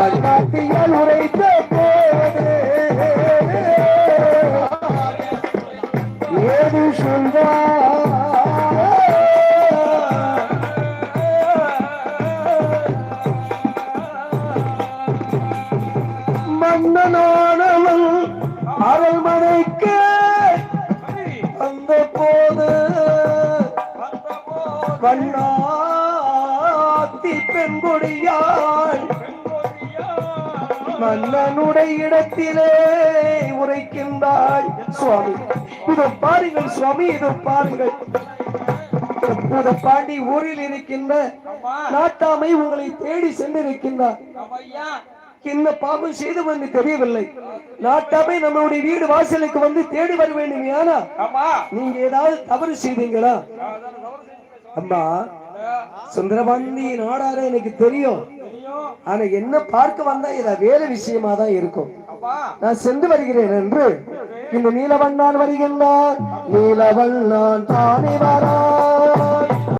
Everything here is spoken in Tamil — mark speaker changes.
Speaker 1: மண்ணாட்டியால் உரைத்த போது ஏது சொல்வார் மன்னனானவன் அரண்மனைக்கு போது வண்ணாத்தி பெண்கொடியாள் மன்னனுடைய இடத்திலே உரைக்கின்றாய். சுவாமி இதோ பாருங்கள் சுவாமி இதோ பாருங்கள். அற்புத பாண்டி ஊரில் இருக்கின்ற நாட்டாமை உங்களை தேடி சென்றிருக்கின்றார். என்ன பாவம் செய்து வந்து தெரியவில்லை. நாட்டாமை நம்மளுடைய வீடு வாசலுக்கு வந்து தேடி வர வேண்டும் ஏனா நீங்க ஏதாவது தவறு செய்தீங்களா? அம்மா சுந்தரபாண்டி நாடார எனக்கு தெரியும். ஆனா என்ன பார்க்க வந்தா இத வேற விஷயமா தான் இருக்கும். நான் சென்று வருகிறேன் என்று இந்த நீலவண்ணான் வருகின்றான் நீலவண்ணான் தானே வரா